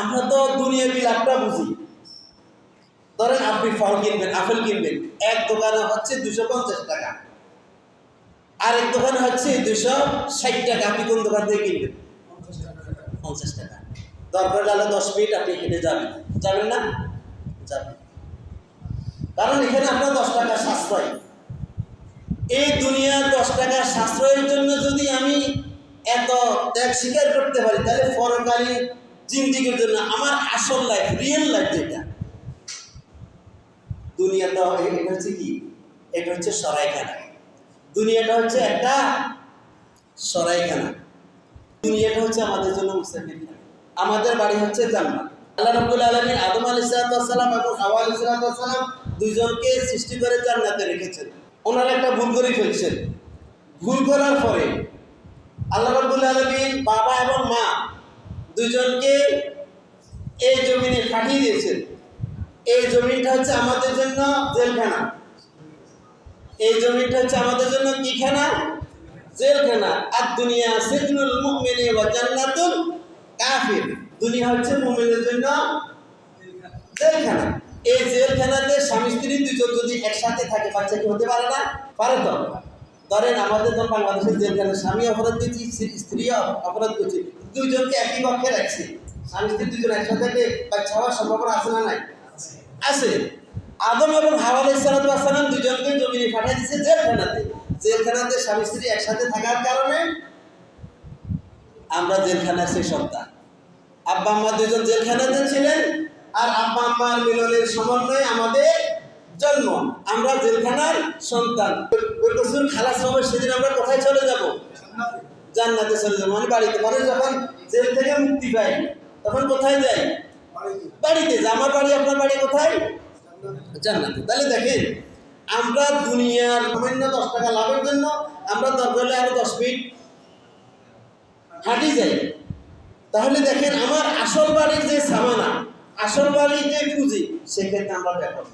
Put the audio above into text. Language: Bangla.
আমরা তো দুনিয়াবি লাভটা বুঝি। ধরেন আপনি ফল কিনবেন, আপেল কিনবেন, এক দোকানে হচ্ছে দুশো পঞ্চাশ টাকা। আরেক দোকানে হচ্ছে দুশো ষাট টাকা, আপনি কোন দোকান থেকে কিনবেন? পঞ্চাশ টাকা। দরকার হলে দশ মিনিট আপনি হেঁটে যাবেন। যাবেন না? যাবেন। কারণ এখানে আপনার দশ টাকা সাশ্রয়। এই দুনিয়ার দশ টাকা সাশ্রয়ের জন্য যদি আমি এত ত্যাগ স্বীকার করতে পারি, তাহলে পরকালীন জিন্দিগির জন্য আমার আসল লাইফ রিয়েল লাইফ যেটা। দুনিয়াটা এটা হচ্ছে কি? এটা হচ্ছে সরাইখানা। দুনিয়াটা হচ্ছে একটা সরাইখানা। দুনিয়াটা হচ্ছে আমাদের জন্য মুসাফিরখানা আমাদের বাড়ি হচ্ছে জান্নাত। আল্লাহ রাব্বুল আলামিন আদম আলাইহিস সালাম এবং হাওয়া আলাইহিস সালাম দুইজনকে সৃষ্টি করে জান্নাতে রেখেছেন। ওনারা একটা ভুল করে ফেলছেন। ভুল করার পরে আল্লাহ রাব্বুল আলামিন বাবা এবং মা দুইজনকে এই জমিনে পাঠিয়ে দিয়েছেন। এই জমিনটা হচ্ছে আমাদের জন্য জেলখানা। এই জমিনটা হচ্ছে আমাদের জন্য কি খানা? জেলখানা। আর দুনিয়া সিজনুল মুমিনি ওয়া জান্নাতুল কাফির। দুনিয়া হচ্ছে মুমিনের জন্য জেলখানা। এই জেলখানাতে স্বামী স্ত্রী দুজন যদি একসাথে থাকে, বাচ্চা কি হতে পারে না? পারে তো? ধরেন আমাদের তো বাংলাদেশের জেলখানা স্বামী অপরাধ করছি স্ত্রী অপরাধ করছি, দুইজনকে একই পক্ষে রাখছি। স্বামী, স্ত্রী দুজন একসাথে বাচ্চা হওয়ার সম্ভাবনা আছে না নাই? আছে। আদম এবং হাওয়া আলাইসালাম দুজনকে জমিনে পাঠিয়ে দিচ্ছে জেলখানাতে। জেলখানাতে স্বামী, স্ত্রী একসাথে থাকার কারণে আমরা জেলখানার সেই সন্তান। আব্বা আম্মা দুজন জেলখানাতে ছিলেন, আর আব্বা আম্মার মিলনের সমন্বয়ে আমাদের জন্ম। আমরা জেলখানার সন্তান। রসুল খালাস হবে, সেদিন আমরা কোথায় চলে যাব? জান্নাতে চলে যাব। মানে বাড়িতে। পরে যখন জেল থেকে মুক্তি পাই তখন কোথায় যাই বাড়িতে। যে আমার বাড়ি, আপনার বাড়ি কোথায়? জান্নাতে। তাহলে দেখেন, আমরা দুনিয়ার সামান্য দশ টাকা লাভের জন্য আমরা দরকার আরও দশ মিনিট হাঁটি যাই। তাহলে দেখেন, আমার আসল বাড়ির যে সামানা, আসল বাড়ির যে পুঁজি, সেক্ষেত্রে আমরা ব্যাপক